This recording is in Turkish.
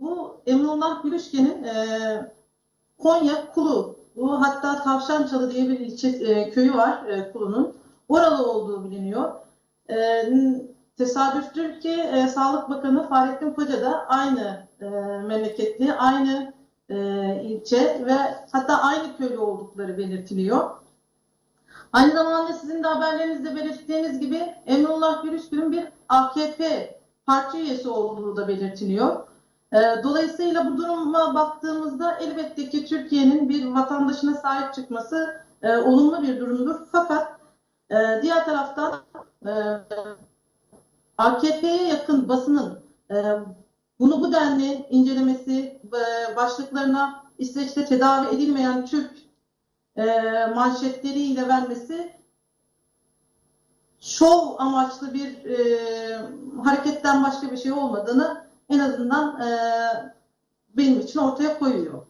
Bu Emrullah Gülüşken'in e, Konya Kulu, bu hatta Tavşançalı diye bir ilçe, e, köyü var e, Kulu'nun. Oralı olduğu biliniyor. E, tesadüftür ki e, Sağlık Bakanı Fahrettin Koca da aynı e, memleketli, aynı e, ilçe ve hatta aynı köylü oldukları belirtiliyor. Aynı zamanda sizin de haberlerinizde belirttiğiniz gibi Emrullah Gülüşgün'ün bir AKP parti üyesi olduğu da belirtiliyor. Ee, Dolayısıyla bu duruma baktığımızda elbette ki Türkiye'nin bir vatandaşına sahip çıkması e, olumlu bir durumdur. Fakat e, diğer taraftan e, AKP'ye yakın basının e, bunu bu denli incelemesi, e, başlıklarına İsveç'te tedavi edilmeyen Türk e, manşetleriyle vermesi şov amaçlı bir e, hareketten başka bir şey olmadığını en azından e, benim için ortaya koyuyor.